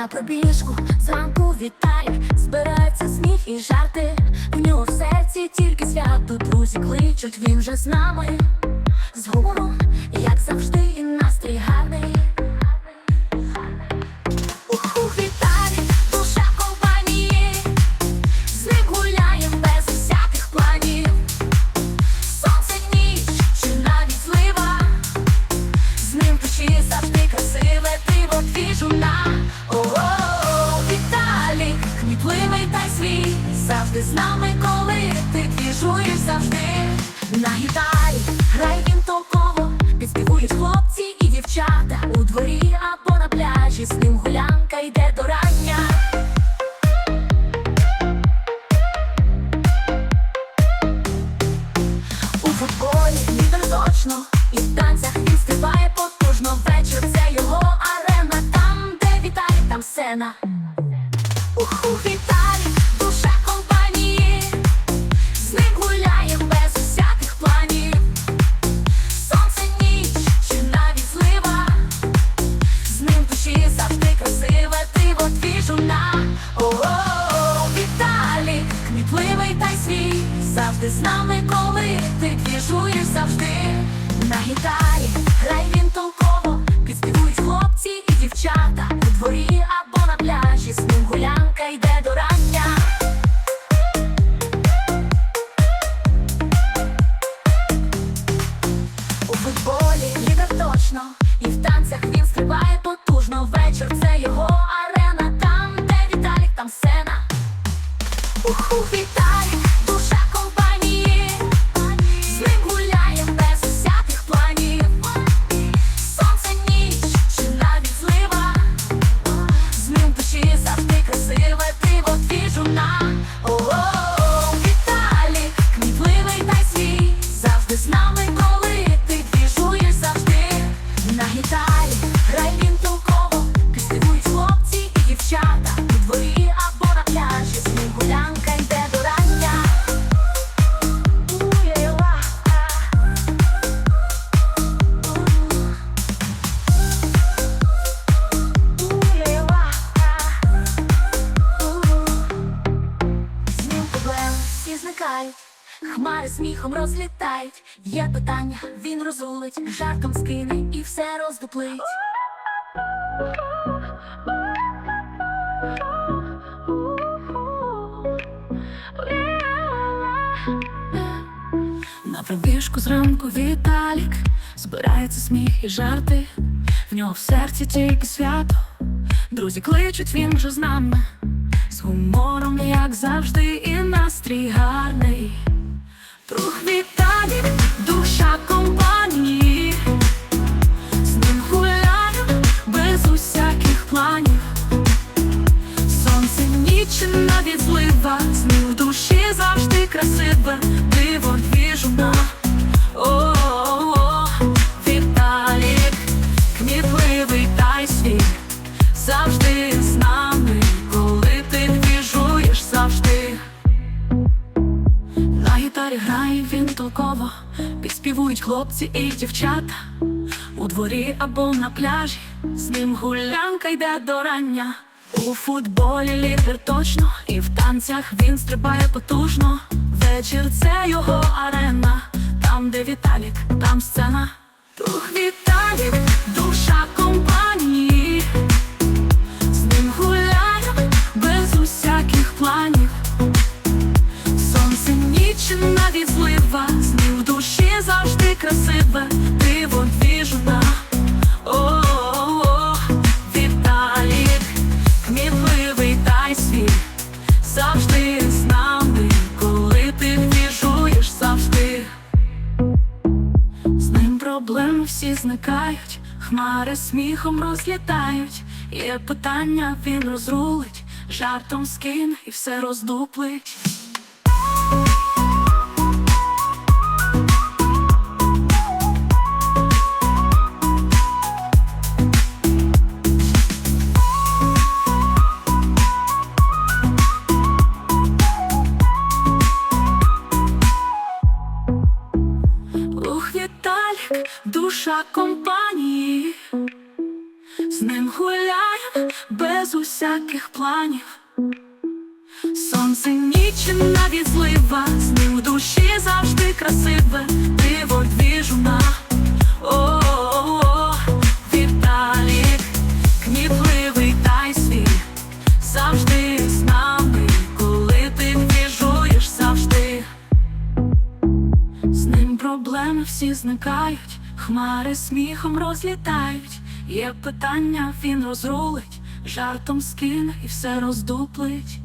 На пробіжку зранку вітає, збирається сміх і жарти. В нього в серці тільки свято, друзі кличуть, він вже з нами. З як завжди, завжди з нами, коли ти двіжуєш завжди. На гітарі грай він толково, підспівують хлопці і дівчата у дворі або на пляжі, з ним гулянка йде до рання. У футболі лідер точно, і в танцях він завжди красиве диво двіжуна. Всі хмари сміхом розлітають. Є питання, він розулить, жартом скине і все роздуплить. На пробіжку зранку Віталік збирається сміх і жарти. В нього в серці тільки свято. Друзі кличуть, він вже з нами. З гумором, як завжди, і настрій гарний. Друг Віталік, душа компанії. З ним гуляю без усяких планів. Сонце ніч навіть злива, з ним в душі завжди красиве, диво двіжуна. О-о-о, він толково, підспівують хлопці і дівчата. У дворі або на пляжі, з ним гулянка йде до рання. У футболі лідер точно, і в танцях він стрибає потужно. Вечір це його арена, там, де Віталік, там сцена. Дух Віталік, завжди красиве, диво. О-о-о, Віталік, кмітливий та й завжди з нами, коли ти двіжуєш завжди. З ним проблеми всі зникають, хмари сміхом розлітають. Є питання, він розрулить, жартом скине і все роздуплить. Душа компанії, з ним гуляєм без усяких планів. Сонце ніч навіть злива, з ним в душі завжди красиве, диво двіжуна. Проблеми всі зникають, хмари сміхом розлітають. Є питання, він розрулить, жартом скине і все роздуплить.